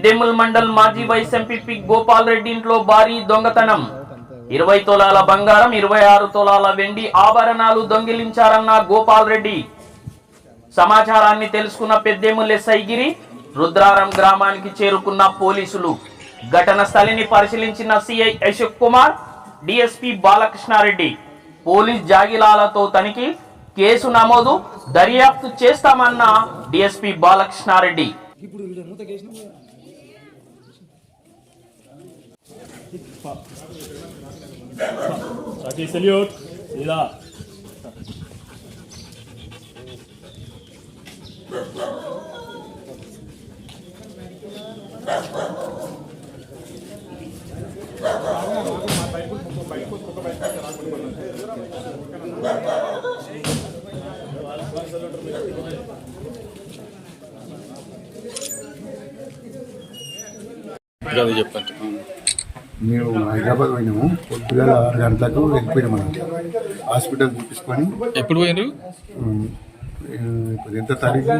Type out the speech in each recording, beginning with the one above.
పెద్దేముల్ మండల్ మాజీ vice MPP Gopal Reddy ఇంట్లో భారీ దొంగతనం. ఇరవై తొలాల బంగారం ఇరవై ఆరు తొలాల వెండి ఆభరణాలు దొంగిలించారన్న గోపాల్ రెడ్డి. సమాచారాన్ని తెలుసుకున్న పెద్దేముల్ ఎస్ఐగిరి రుద్రారం గ్రామానికి చేరుకున్న పోలీసులు. ఘటన స్థలిని పరిశీలించిన CI Ashok Kumar DSP Balakrishna Reddy. Police జాగిలాలతో తనిఖీ కేసు నమోదు దర్యాప్తు చేస్తామన్న DSP Balakrishna Reddy. Sati salute. Sila. అది చెప్పండి మేము హైదరాబాద్ పోయినాము. పొద్దుగాల ఆరు గంటలకు వెళ్ళిపోయినాము అన్నమాట. హాస్పిటల్ చూపించుకొని. ఎప్పుడు పోయినారు? ఉమ్, ఇప్పుడు ఎంత తారీఖు?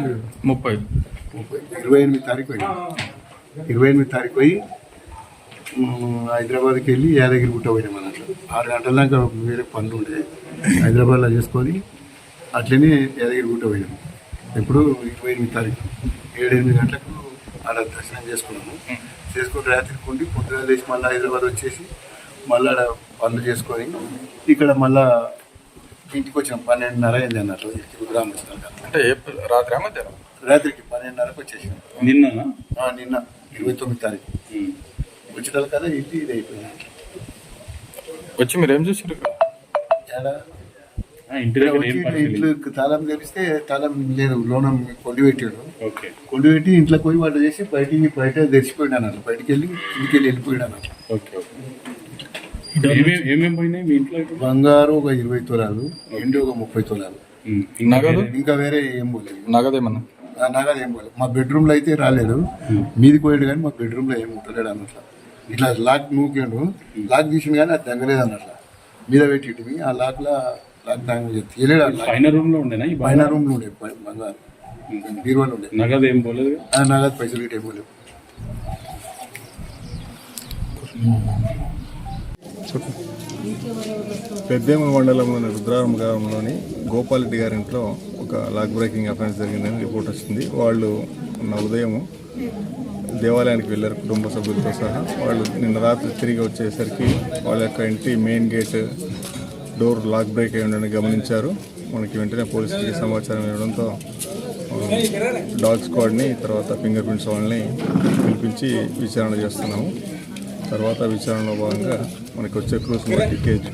ముప్పై. ముప్పై. ఇరవై ఎనిమిది తారీఖు పోయినాం. ఇరవై ఎనిమిది తారీఖు పోయి హైదరాబాద్కి వెళ్ళి యాదగిరి గుట్ట పోయినాం అన్నట్లు ఆరు గంటల దాకా వేరే పనులు ఉండే హైదరాబాద్లో చేసుకొని అట్లనే యాదగిరి గుట్ట పోయినాం. ఎప్పుడు? ఇరవై ఎనిమిది తారీఖు. ఏడు ఎనిమిది గంటలకు ఆడ దర్శనం చేసుకున్నాము. చేసుకుని రాత్రికి ఉండి పొద్దున లేచి మళ్ళీ హైదరాబాద్ వచ్చేసి మళ్ళీ ఆడ పనులు చేసుకొని ఇక్కడ మళ్ళా ఇంటికి వచ్చినాం. పన్నెండున్నర అయింది అన్నట్లు గ్రామం అంటే రాత్రి మధ్యాహ్నం రాత్రికి పన్నెండున్నరకు వచ్చేసినాం నిన్న ఆ, నిన్న ఇరవై తొమ్మిది తారీఖు. వచ్చిన కదా ఇంటి ఇది అయిపోయింది వచ్చి మీరు ఏం చూసారు ఇక్కడ దగ్గర ఏం వచ్చి పరిస్థితి ఇంట్లో తాళం తెలిస్తే తాళం లేదు లోనం కొండి పెట్టాడు. ఓకే. కొండి పెట్టి ఇంట్లోకి పోయి వాళ్ళు చేసి బయటికి బయట తెరిచిపోయాడు అన్నట్టు బయటికి వెళ్ళి ఇంటికి వెళ్ళి వెళ్ళిపోయాడు ఇంట్లో ఇప్పుడు? బంగారు ఒక ఇరవై తులాలు ఎండు ఒక ముప్పై తులాలు. నగదు? ఇంకా వేరే ఏం పోలేదు. నగదేమన్నా? ఆ నగదు ఏం పోలేదు. మా బెడ్రూమ్లో అయితే రాలేదు. మీదికి పోయాడు కానీ మా బెడ్రూమ్లో ఏం ఉంటలేడు అన్నట్లు. ఇట్లా లాక్ నూకాడు. లాక్ తీసిండు కానీ అది తగ్గలేదు అన్నట్లు. మీద పెట్టి ఆ లాక్ పైన రూమ్లో ఉండేనా ఈ పైన రూమ్లో ఉండే బంగారు. బీరువాలో ఉండే. నగదు ఏం పోలేదు? ఆ నగదు పైసలు ఏం పోలేవు పెద్దేముల మండలంలోని రుద్రారం గ్రామంలోని గోపాలరెడ్డి గారి ఇంట్లో ఒక లాక్ బ్రేకింగ్ అఫెన్స్ జరిగిందని రిపోర్ట్ వచ్చింది. వాళ్ళు ఉన్న ఉదయం దేవాలయానికి వెళ్ళారు కుటుంబ సభ్యులతో సహా. వాళ్ళు నిన్న రాత్రి తిరిగి వచ్చేసరికి వాళ్ళ యొక్క ఇంటి main gate door lock break అయి ఉండని గమనించారు. మనకి వెంటనే పోలీసులకి సమాచారం ఇవ్వడంతో డాగ్ స్క్వాడ్ని తర్వాత ఫింగర్ ప్రింట్స్ వాళ్ళని పిలిపించి విచారణ చేస్తున్నాము. తర్వాత విచారణలో భాగంగా మనకి వచ్చే క్రూస్ మనకి కేజ్